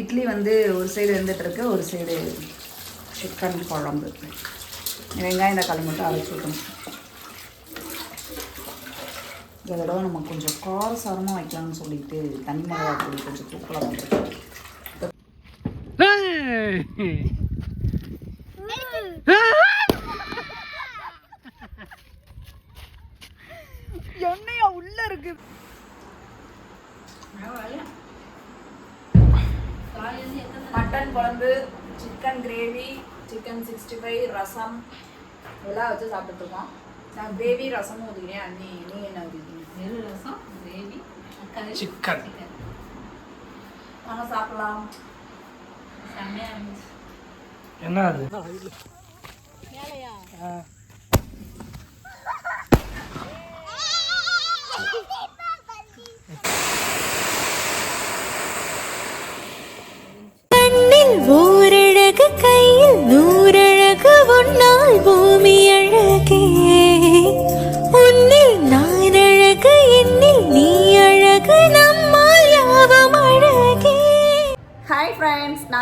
இட்லி வந்து ஒரு சைடு வெந்துட்டு இருக்கு ஒரு சைடு சிக்கன் குழம்பு. வெங்காயம் தக்காளி மட்டும் அரைச்சி விட்டணும் இந்த தடவை நம்ம கொஞ்சம் காரசாரமாக வைக்கலாம்னு சொல்லிட்டு தனி மிளகா பொடி கொஞ்சம் வந்துருக்கோம் எண்ணெயா உள்ள இருக்கு. மட்டன் குழம்பு chicken gravy chicken sixty five rasam எல்லாம் வச்சு சாப்பிட்டுட்டு இருக்கோம் நான் கிரேவி ரசமும் ஊற்றிக்கிறேன் அண்ணி நீ என்ன ஊற்றிக்கிறீங்க வெறும் ரசம் கிரேவி சிக்கன் வாங்க சாப்பிடலாம். என்ன அது?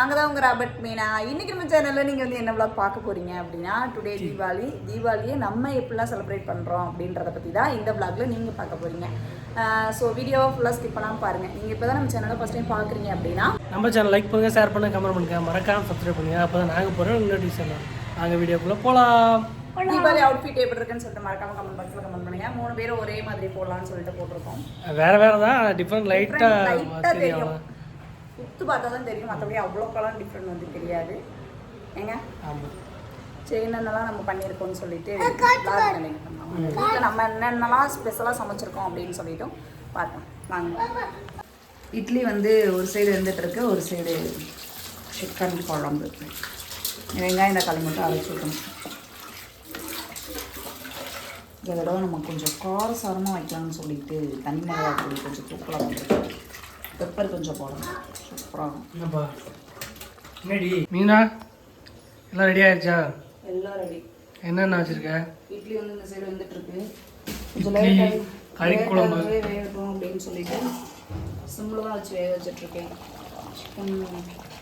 நாங்கள் தான் உங்கள் ராபர்ட் மீனா இன்னைக்கு நம்ம சேனலில் நீங்கள் வந்து என்ன vlog பார்க்க போகிறீங்க அப்படின்னா டுடே தீபாவளி தீபாவளியை நம்ம எப்படிலாம் செலிப்ரேட் பண்ணுறோம் அப்படின்றத பற்றி தான் இந்த vlogல நீங்கள் பார்க்க போகிறீங்க ஸோ வீடியோவை ஃபுல்லாக ஸ்கிப் பண்ணாமல் பாருங்கள் நீங்கள் இப்போ தான் நம்ம சேனலை ஃபஸ்ட் டைம் பார்க்குறீங்க அப்படின்னா நம்ம சேனல் லைக் பண்ணுங்க ஷேர் பண்ணுங்க கமெண்ட் பண்ணுங்க. நோட்டிஃபிகேஷன் சப்ஸ்கிரைப் பண்ணுங்க. அப்போ தான் நாங்கள் போகிறோம் நோட்டிஃபிகேஷன் நாங்கள் வீடியோக்குள்ளே போகலாம் தீபாவளி அவுட்ஃபிட் எப்படி இருக்குன்னு சொல்லிட்டு மறக்காம கமெண்ட் பாக்ஸில் கமெண்ட் பண்ணுங்க. மூணு பேரும் ஒரே மாதிரி போடலாம்னு சொல்லிட்டு போட்டிருக்கோம். வேற வேற தான் டிஃப்ரெண்ட் லைட்டாக லைட்டாக தெரியும். உத்து பார்த்தா தான் தெரியும். மற்றபடி அவ்வளோக்கெல்லாம் டிஃப்ரெண்ட் வந்து தெரியாது. ஏங்க? ஆமாம் சரி என்னென்னலாம் நம்ம பண்ணியிருக்கோம்னு சொல்லிட்டு. வீட்டில் நம்ம என்னென்னலாம் ஸ்பெஷலாக சமைச்சிருக்கோம் அப்படின்னு சொல்லிட்டும் பார்த்தோம் வாங்க. இட்லி வந்து ஒரு சைடு வெந்துட்டு இருக்கு ஒரு சைடு சிக்கன் குழம்பு. வெங்காயம் தக்காளி மட்டும் அரைச்சி விட்டணும் இந்த தடவை நம்ம கொஞ்சம் காரசாரமாக வைக்கலாம்னு சொல்லிட்டு தனி மிளகா பொடி கொஞ்சம் தூக்கலாக வந்துருக்கோம் பெப்பர் கொஞ்சம் போடணும். சூப்பராக என்னப்பா? என்னடி? மீனா எல்லாம் ரெடி ஆயிடுச்சா எல்லாம் ரெடி என்னென்ன வச்சுருக்க? இட்லி வந்து இந்த சைடு வந்துட்டு இருக்கு இட்லி, கறி குழம்பு. வேகட்டும் அப்படின்னு சொல்லிட்டு சிம்பிளாக தான் வச்சு வேக வச்சுட்டு இருக்கேன் சிக்கன்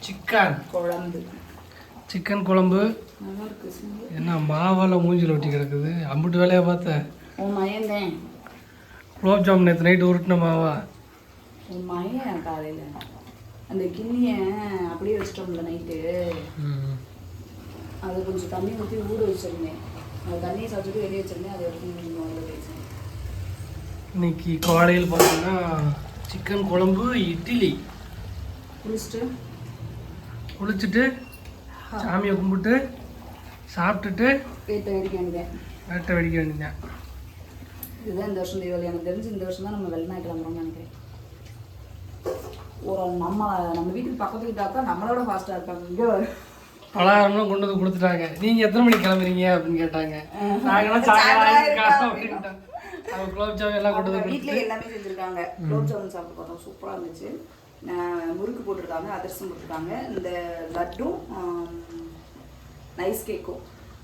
சிக்கன் குழம்பு. சிக்கன் குழம்பு என்ன மாவெல்லாம் மூஞ்சில் ஒட்டி கிடக்குது. அம்பிட்டு வேலையை பார்த்தேன் உன் மயந்தேன் குலோப் ஜாமுன் நேற்று நைட்டு உருட்டின மாவா. உன் மயன் காலையில். அந்த கிண்ணியை அப்படியே வச்சிட்டோம்ல நைட்டு. அது கொஞ்சம் தண்ணி ஊற்றி ஊற வச்சிருந்தேன். அந்த தண்ணியை சாப்பிட்டுட்டு வெளியே வச்சிருந்தேன். அதை எடுத்து முதல்ல இன்னைக்கு காலையில் பார்த்தீங்கன்னா சிக்கன் குழம்பு இட்லி. குளிச்சுட்டு? குளிச்சுட்டு சாமியை கும்பிட்டு சாப்பிட்டுட்டு வீட்டை வெடிக்க வேண்டியதேன் வேட்டை வெடிக்க வேண்டியதான் இதுதான் இந்த வருஷம் தீபாவளி. எனக்கு தெரிஞ்சு இந்த வருஷம் தான் நம்ம வெளிநாட்டு கிளம்புறோம்னு நினைக்கிறேன். ஒரு நம்ம நம்ம வீட்டுக்கு பக்கத்து வீட்டாக்கா நம்மளோட ஃபாஸ்ட்டாக இங்கே பலகாரம்லாம் கொண்டு வந்து கொடுத்துட்டாங்க. நீங்கள் எத்தனை மணிக்கு கிளம்புறீங்க அப்படின்னு கேட்டாங்க. நாங்களாம் அவங்க குலோப் ஜாமுன் எல்லாம் கொண்டு வந்து வீட்டில் எல்லாமே செஞ்சுருக்காங்க. குலோப் ஜாமுன் சாப்பிட்டு பார்த்தோம் சூப்பராக இருந்துச்சு. முறுக்கு போட்டிருக்காங்க அதிரசம் போட்டிருக்காங்க. இந்த லட்டும் நைஸ் கேக்கும்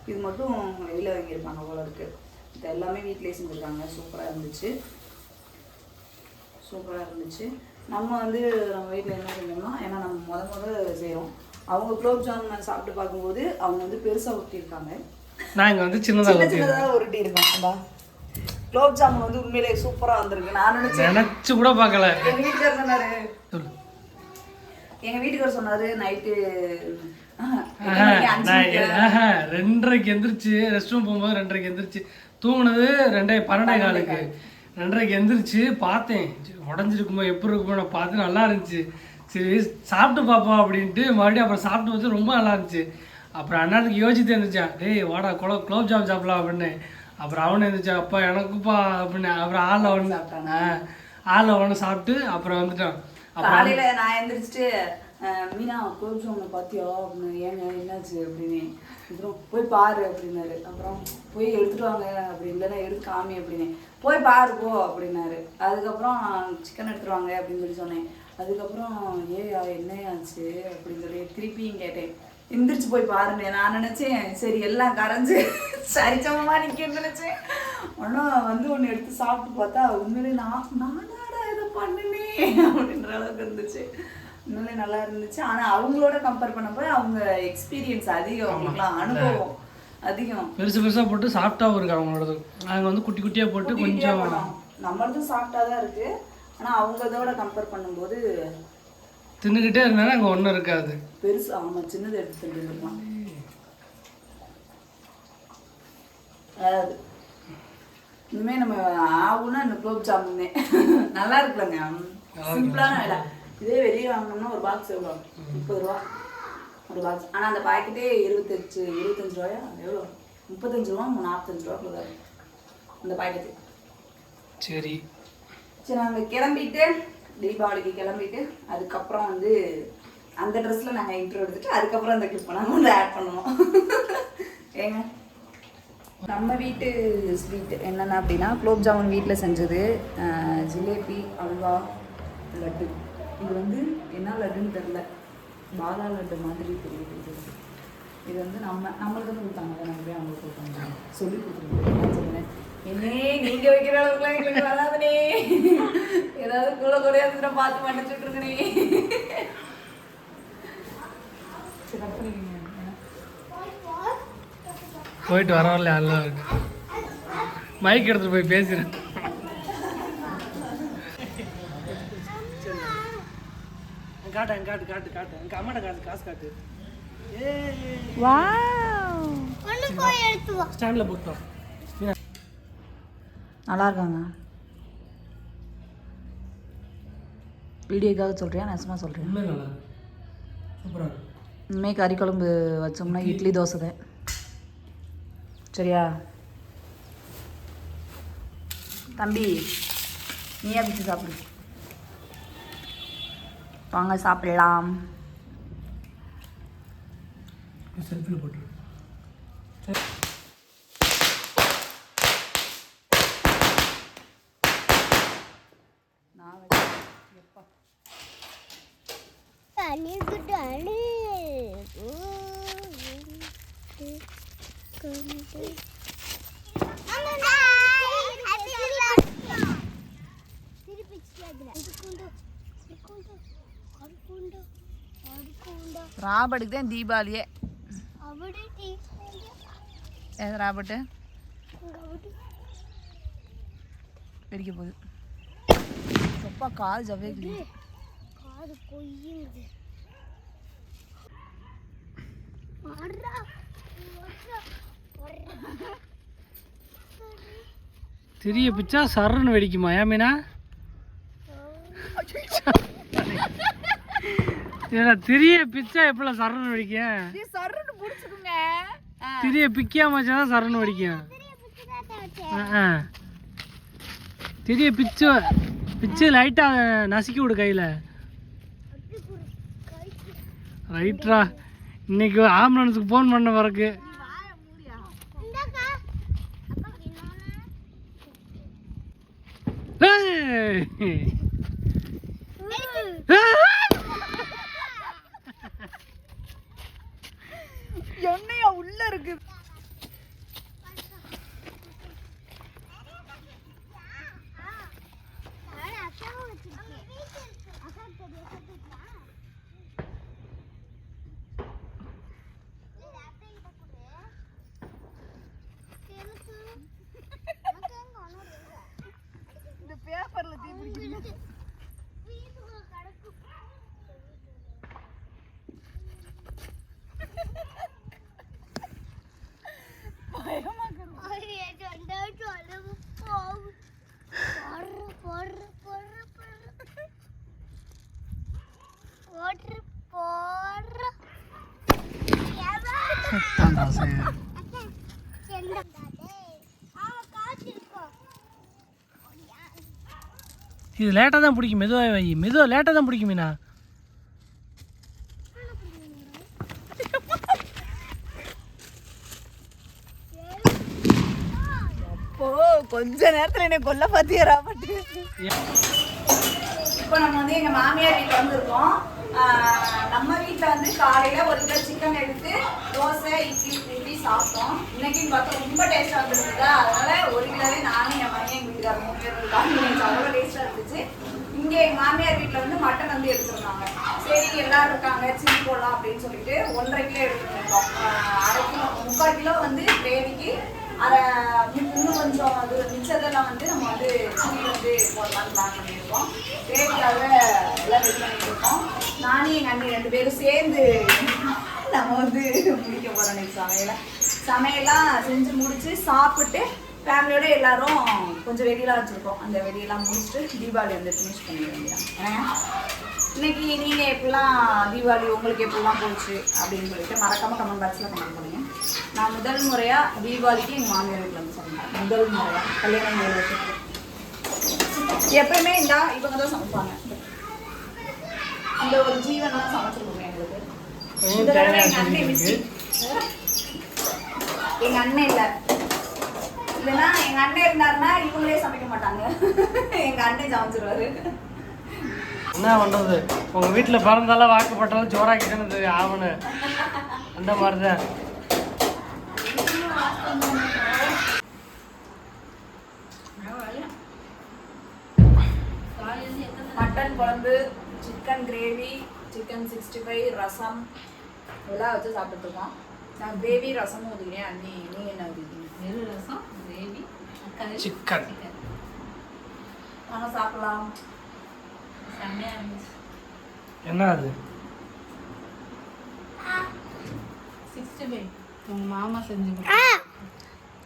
இது மட்டும் வெளியில் வாங்கியிருப்பாங்க போல இது எல்லாமே வீட்டிலேயே செஞ்சுருக்காங்க. சூப்பராக இருந்துச்சு. சூப்பராக இருந்துச்சு. நம்ம வந்து நம்ம வீட்டில் என்ன செஞ்சோம்னா ஏன்னா நம்ம முத முத செய்கிறோம் அவங்க குலோப் ஜாமுன் சாப்பிட்டு பார்க்கும்போது அவங்க வந்து பெருசாக ஊற்றிருக்காங்க நாங்கள் வந்து சின்னதாக சின்னதாக உருட்டி இருக்கோம் அந்தா. குலோப் ஜாமுன் வந்து உண்மையிலே சூப்பராக வந்திருக்கு. நான் நினைச்சேன் நினச்சி கூட பார்க்கல. எங்க வீட்டுக்காரர் சொன்னாரு. சொல்லு. எங்க வீட்டுக்காரர் சொன்னாரு நைட்டு ரெண்டரைக்கு எந்திரிச்சு ரெஸ்ட் ரூம் போகும்போது ரெண்டரைக்கு எந்திரிச்சு தூங்குனது ரெண்டே பன்னெண்டே காலுக்கு. ரெண்டரைக்கு எந்திரிச்சு பார்த்தேன். உடஞ்சிருக்குமா உடஞ்சிருக்குமோ எப்படி இருக்குமோ நான் பார்த்து நல்லா இருந்துச்சு. சரி சாப்பிட்டு பார்ப்போம் அப்படின்ட்டு மறுபடியும் அப்புறம் சாப்பிட்டு வச்சு ரொம்ப நல்லா இருந்துச்சு. அப்புறம் அண்ணாத்துக்கு யோசித்து இருந்துச்சான் டேய் வாடா குளோ குலோப் ஜாம் சாப்பிடலாம் அப்படின்னு அப்புறம் அவனு இருந்துச்சா அப்பா எனக்குப்பா அப்படின்னு அப்புறம் ஆள் அவனு ஒன்று ஆள் அவனு சாப்பிட்டு அப்புறம் வந்துட்டான் அப்புறம் நான் எந்திரிச்சிட்டு மீனா குலோப் ஜாமுன் பார்த்தியோ அப்படின்னு ஏன் என்னாச்சு அப்படின்னு. அப்புறம் போய் பாரு அப்படின்னாரு. அப்புறம் போய் எடுத்துட்டு வாங்க அப்படி இல்லைன்னா எடுத்து காமி அப்படின்னு. போய் பாரு போ அப்படின்னாரு. அதுக்கப்புறம் சிக்கன் எடுத்துட்டு வாங்க அப்படின்னு சொல்லி சொன்னேன். அதுக்கப்புறம் ஏயா என்னையாச்சு அப்படின்னு சொல்லி திருப்பியும் கேட்டேன். எந்திரிச்சு போய் பாருங்க நான் நினைச்சேன் சரி எல்லாம் கரைஞ்சு சரிச்சமமா நிக்கன்னு நினைச்சேன். ஆனா வந்து ஒன்று எடுத்து சாப்பிட்டு பார்த்தா உண்மையிலே நான் நானாடா இதை பண்ணுனே அப்படின்ற அளவுக்கு இருந்துச்சு. உண்மையிலே நல்லா இருந்துச்சு. ஆனா அவங்களோட கம்பேர் பண்ணும்போது அவங்க எக்ஸ்பீரியன்ஸ் அதிகம். அவங்களுக்குலாம் அனுபவம். அதிகம். பெருசு பெருசா போட்டு சாஃப்டாகவும் இருக்கு அவங்களோடது. நாங்கள் வந்து குட்டி குட்டியா போட்டு கொஞ்சம் நம்மளதும் சாஃப்டா தான் இருக்கு. ஆனா அவங்க இதோட கம்பேர் பண்ணும்போது தின்னுக்கிட்டே இருந்தாலும் அங்கே ஒன்றும் இருக்காது. பெருசு ஆமா சின்னது எடுத்து தந்துருக்கலாம் அதாவது இனிமே நம்ம ஆகுனா இந்த குலோப் ஜாமுனே நல்லா இருக்குல்லங்க. சிம்பிளான வேலை. இதே வெளியே வாங்கினோம்னா ஒரு பாக்ஸ் எவ்வளோ முப்பது ரூபா. ஒரு பாக்ஸ் ஆனால் அந்த பாக்கெட்டே இருபத்தஞ்சு இருபத்தஞ்சு ரூபாயா? எவ்வளோ முப்பத்தஞ்சு ரூபா நாற்பத்தஞ்சு ரூபா இருக்கும் அந்த பாக்கெட்டு சரி. சரி நாங்கள் கிளம்பிட்டு தீபாவளிக்கு கிளம்பிட்டு அதுக்கப்புறம் வந்து அந்த ட்ரெஸ்ஸில் நாங்கள் இன்ட்ரோ எடுத்துட்டு அதுக்கப்புறம் அந்த கிளிப் நாங்கள் வந்து ஆட் பண்ணுவோம். ஏங்க? நம்ம வீட்டு ஸ்வீட் என்னென்ன அப்படின்னா குலோப் ஜாமுன் வீட்டில் செஞ்சது ஜிலேபி அல்வா லட்டு. இது வந்து என்ன லட்டுன்னு தெரில பாதா லட்டு மாதிரி தெரியுது. இது இது வந்து நம்ம நம்மளுக்கு வந்து கொடுத்தாங்க. நம்ம போய் அவங்களுக்கு கொடுத்தாங்க. சொல்லி கொடுத்துருக்கோம். என்னே நீங்க வைக்கிற அளவுக்குலாம் எங்களுக்கு வராதுனே. ஏதாவது கூட குறையாதுன்னா பார்த்து மன்னிச்சுட்டு இருக்கனே சரி போயிட்டு வரவில்லை அல்ல மைக் எடுத்துட்டு போய் பேசுறேன் காட்டு காட்டு காட்டு காட்டு. அங்க அம்மாட்ட காட்டு காசு காட்டு. ஸ்டாண்ட்ல போட்டோம் நல்லா இருக்காங்க. வீடியோக்காக சொல்றியா? நெசமா சொல்றியா உண்மை நல்லா இருக்கு சூப்பரா இருக்கு. இனிமே கறி குழம்பு வச்சோம்னா இட்லி. தோசை தான். சரியா? தம்பி நீயே பிடிச்சி சாப்பிடு. வாங்க சாப்பிடலாம். செல்ஃபில் போட்டு நான் எப்பா ராபர்ட்டுக்கு தான் தீபாவளியே. ஏது ராபர்ட்டு வெடிக்க போகுது. எப்பா கால் ஜவ்வே கிழியுது. திரிய பிச்சா சர்ன்னு வெடிக்குமா ஏன் ஏன்னா திரிய பிச்சா எப்பல சரன்னு வெடிக்கும் புடிச்சுக்குங்க. ஆ. திரிய பிக்காம வச்சாதான் சரன்னு வெடிக்கும் ஆ, ஆ. திரிய பிச்சு பிச்சு லைட்டா நசுக்கி விடு கையில. ரைட்ரா இன்னைக்கு ஆம்புலன்ஸுக்கு ஃபோன் பண்ண பிறகு. ஏய்! என்னையா உள்ள இருக்கு இது லேட்டாக தான் பிடிக்கும். மெதுவாக வை. மெதுவாக லேட்டாக தான் பிடிக்கும் மீனா. கொஞ்ச நேரத்துல என்ன கொல்ல பாத்தியா ராபர்ட்? இப்போ நம்ம வந்து எங்க மாமியார் வீட்டில் வந்திருக்கோம். நம்ம வீட்டில் வந்து காலையில் ஒரு கிலோ சிக்கன் எடுத்து தோசை இட்லி இட்லி சாப்பிட்டோம். இன்னைக்குன்னு பார்த்தா ரொம்ப டேஸ்ட்டாக வந்துருக்குதா அதனால ஒரு கிலோவே நானும் என் பையன் எங்கள் வீட்டுக்கார மூணு பேர் காம்பினேஷன் அவ்வளோ டேஸ்டா இருந்துச்சு. இங்கே எங்கள் மாமியார் வீட்டில் வந்து மட்டன் வந்து எடுத்துருந்தாங்க. சரி எல்லாரும் இருக்காங்க சில்லி போடலாம் அப்படின்னு சொல்லிட்டு ஒன்றரை கிலோ எடுத்துருந்தோம். அரை கிலோ முக்கால் கிலோ வந்து கிரேவிக்கு அதை இன்னும் கொஞ்சம் அது மிச்சதெல்லாம் வந்து நம்ம வந்து சில்லி வந்து போடலாம்னு பிளான் பண்ணியிருக்கோம். கிரேவிக்காக எல்லாம் ரெடி பண்ணியிருக்கோம். இருக்கோம் நானும் எங்கள் அண்ணி ரெண்டு பேரும் சேர்ந்து நம்ம வந்து முடிக்க போகிறோம் இன்னைக்கு சமையலை. சமையலாம் செஞ்சு முடித்து சாப்பிட்டு ஃபேமிலியோடு எல்லாரும் கொஞ்சம் வெடியெல்லாம் வச்சுருக்கோம். அந்த வெடியெல்லாம் முடிச்சுட்டு தீபாவளி வந்து ஃபினிஷ் பண்ணிட வேண்டியதான் இன்னைக்கு நீங்கள் எப்படிலாம் தீபாவளி உங்களுக்கு எப்படிலாம் போச்சு அப்படின்னு சொல்லிட்டு மறக்காம கமெண்ட் பாக்ஸில் கமெண்ட் பண்ணுங்க. நான் முதல் முறையாக தீபாவளிக்கு எங்கள் மாமியார் வீட்டில் வந்து சமைப்பேன். முதல் முறையாக கல்யாணம் ஏழு வருஷத்துக்கு எப்பயுமே இந்தா இவங்க தான் சமைப்பாங்க. இந்த ஒரு ஜீவன் தான் சமைச்சிருக்கோங்க எங்களுக்கு இந்த தடவை எங்கள் அண்ணன் எங்கள் அண்ணன் இல்லை. இல்லைன்னா எங்கள் அண்ணன் இருந்தாருன்னா இவங்களே சமைக்க மாட்டாங்க. எங்கள் அண்ணன் சமைச்சிருவாரு. என்ன பண்றது? உங்க வீட்டுல பிறந்தாலும் வாக்குப்பட்டாலும் ஜோராக்கிட்டது ஆவணு. அந்த காலையிலேருந்து எத்தனை மட்டன் குழம்பு chicken gravy chicken sixty five rasam. இதெல்லாம் வச்சு சாப்பிட்டுருக்கோம் நான் கிரேவி ரசமும் ஊதிக்கிறேன் அண்ணி நீ என்ன ஊதிக்கிறீங்க வெறும் ரசம் கிரேவி கறி சிக்கன் நாங்கள் சாப்பிடலாம். என்ன அது? சிக்ஸ்டி உங்கள் மாமா செஞ்சு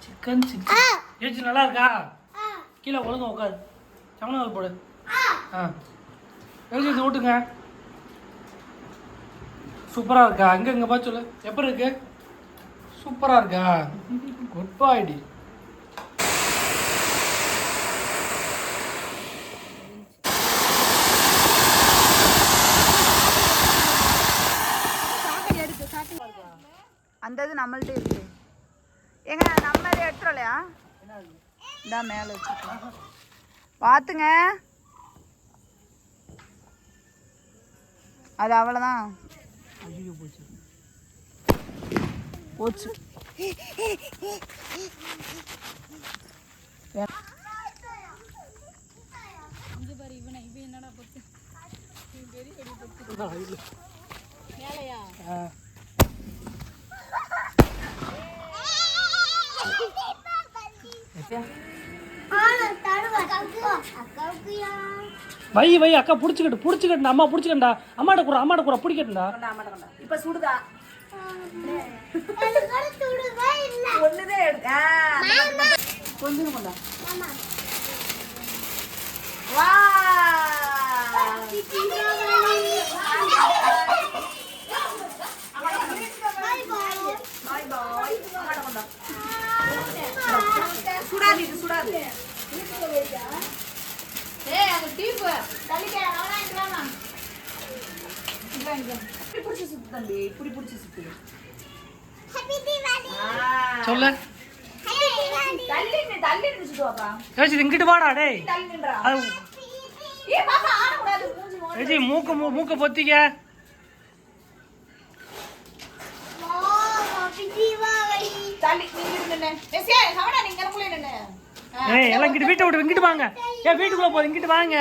சிக்கன் சிக்கன் ஏச்சு நல்லா இருக்கா? கீழே ஒழுங்கா உட்காரு சமணம் போடு. ஆ. ஏச்சு இது ஊட்டுங்க. சூப்பராக இருக்கா? அங்கே இங்கே பார்த்து சொல்லு. எப்படி இருக்கு? சூப்பராக இருக்கா? குட் பாய்டி அந்த இது நம்மள்ட்ட இருக்கு. ஏங்க நம்ம இதை எடுத்துறலையா இந்தா மேலே வச்சுருக்கோம் பார்த்துங்க. அது அவ்வளோதான் போச்சு. போச்சு வை வை அக்கா பிடிச்சிக்கிட்டு பிடிச்சிக்கிட்டு அம்மா பிடிச்சிக்கண்டா அம்மாட்ட கூட அம்மாட்ட கூட பிடிக்கட்டும்டா. இப்போ சுடுதா. மட்டும். கொஞ்சம் கொண்டா வா பாய் பாய் அம்மாட்ட கொண்டா சுடாது இது சுடாது ஏய் அந்த டீப்பு இப்படி பிடிச்சி சுத்து தம்பி இப்படி பிடிச்சி சுத்து சொல்லு தள்ளி நின்னு, தள்ளி நின்னு சுத்துவாப்பா ஏச்சி இங்கிட்டு வாடா டேய் தள்ளி நின்றா அது ஏ பாப்பா ஆடக்கூடாது மூஞ்சி மோந்து. ஏச்சி மூக்கு மூ- மூக்க பொத்திக்க இங்கிட்டு ஏய் எல்லாம் இங்கிட்டு வீட்டை விட்டு இங்கிட்டு வாங்க ஏன் வீட்டுக்குள்ள போகுது இங்கிட்டு வாங்க